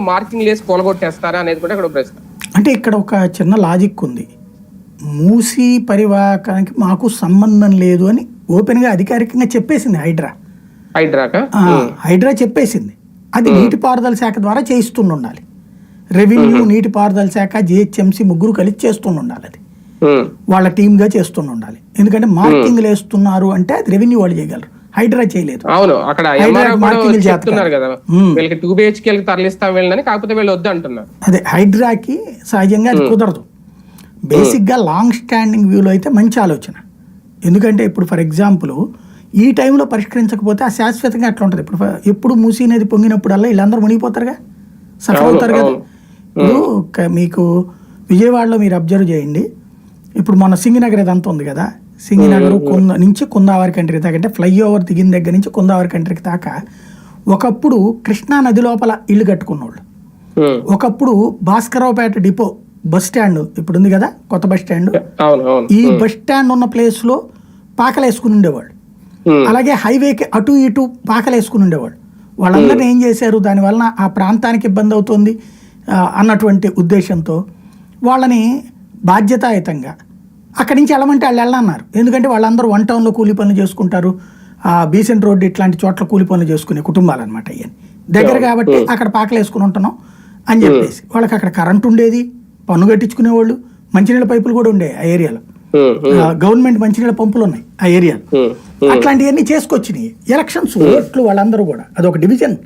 Marking లేసి కూలగొట్టేస్తారా అనేది కూడా ఇక్కడ ప్రశ్న. అంటే ఇక్కడ ఒక చిన్న లాజిక్ ఉంది. మూసి పరివాహకానికి మాకు సంబంధం లేదు అని ఓపెన్గా అధికారికంగా చెప్పేసింది హైడ్రా. హైడ్రాక? ఆ, హైడ్రా చెప్పేసింది. అది నీటిపారుదల శాఖ ద్వారా చేయిస్తుండి ఉండాలి రెవెన్యూ నీటిపారుదల శాఖ జిహెచ్ఎంసీ ముగ్గురు కలిసి చేస్తుండి ఉండాలి అది వాళ్ళ టీమ్గా చేస్తుండి ఉండాలి ఎందుకంటే మార్కింగ్లు వేస్తున్నారు అంటే అది రెవెన్యూ వాళ్ళు చేయగలరు. హైడ్రా చేయలేదు. అవును అక్కడ చెప్తున్నారు కదా. వీళ్ళకి టూ బిహెచ్కేలకి తరలిస్తాం వీళ్ళని కాకపోతే వీళ్ళు వద్దు అంటున్నారు. అదే హైడ్రాకి సహజంగా అది కుదరదు. బేసిక్గా లాంగ్ స్టాండింగ్ వ్యూలో అయితే మంచి ఆలోచన. ఎందుకంటే ఇప్పుడు ఫర్ ఎగ్జాంపుల్ ఈ టైంలో పరిష్కరించకపోతే ఆ శాశ్వతంగా అట్లా ఉంటుంది. ఇప్పుడు ఎప్పుడు మూసీ నది పొంగినప్పుడల్లా వీళ్ళందరూ మునిగిపోతారుగా? సఫర్ అవుతారు కదా? ఇప్పుడు మీకు విజయవాడలో మీరు అబ్జర్వ్ చేయండి. ఇప్పుడు మన సింగినగర్ ఇదంతా ఉంది కదా? సింగినగర్ కుంద నుంచి కుందావరి కంట్రీ దాకా అంటే ఫ్లైఓవర్ దిగిన దగ్గర నుంచి కుందావరి కంట్రీకి దాకా ఒకప్పుడు కృష్ణా నది లోపల ఇల్లు కట్టుకున్నోళ్ళు. ఒకప్పుడు భాస్కరరావుపేట డిపో బస్ స్టాండ్ ఇప్పుడు ఉంది కదా కొత్త బస్ స్టాండ్. ఈ బస్ స్టాండ్ ఉన్న ప్లేస్లో పాకలు వేసుకుని ఉండేవాళ్ళు అలాగే హైవేకి అటు ఇటు పాకలు వేసుకుని ఉండేవాళ్ళు. వాళ్ళందరినీ ఏం చేశారు? దానివలన ఆ ప్రాంతానికి ఇబ్బంది అవుతుంది అన్నటువంటి ఉద్దేశంతో వాళ్ళని బాధ్యతాయుతంగా అక్కడి నుంచి వెళ్ళమంటే వాళ్ళు వెళ్ళన్నారు ఎందుకంటే వాళ్ళందరూ వన్ టౌన్లో కూలి పనులు చేసుకుంటారు. ఆ బీసెంట్ రోడ్ ఇట్లాంటి చోట్ల కూలి పనులు చేసుకునే కుటుంబాలు అనమాట ఇవన్నీ దగ్గర కాబట్టి అక్కడ పాకలు వేసుకుని ఉంటున్నాం అని చెప్పేసి. వాళ్ళకి అక్కడ కరెంట్ ఉండేది పన్ను కట్టించుకునేవాళ్ళు మంచినీళ్ళ పైపులు కూడా ఉండే ఆ ఏరియాలో. గవర్నమెంట్ మంచినీళ్ళ పంపులు ఉన్నాయి ఆ ఏరియాలో. అట్లాంటివన్నీ చేసుకొచ్చినాయి. ఎలక్షన్స్ ఓట్లు వాళ్ళందరూ కూడా. అదొక డివిజన్.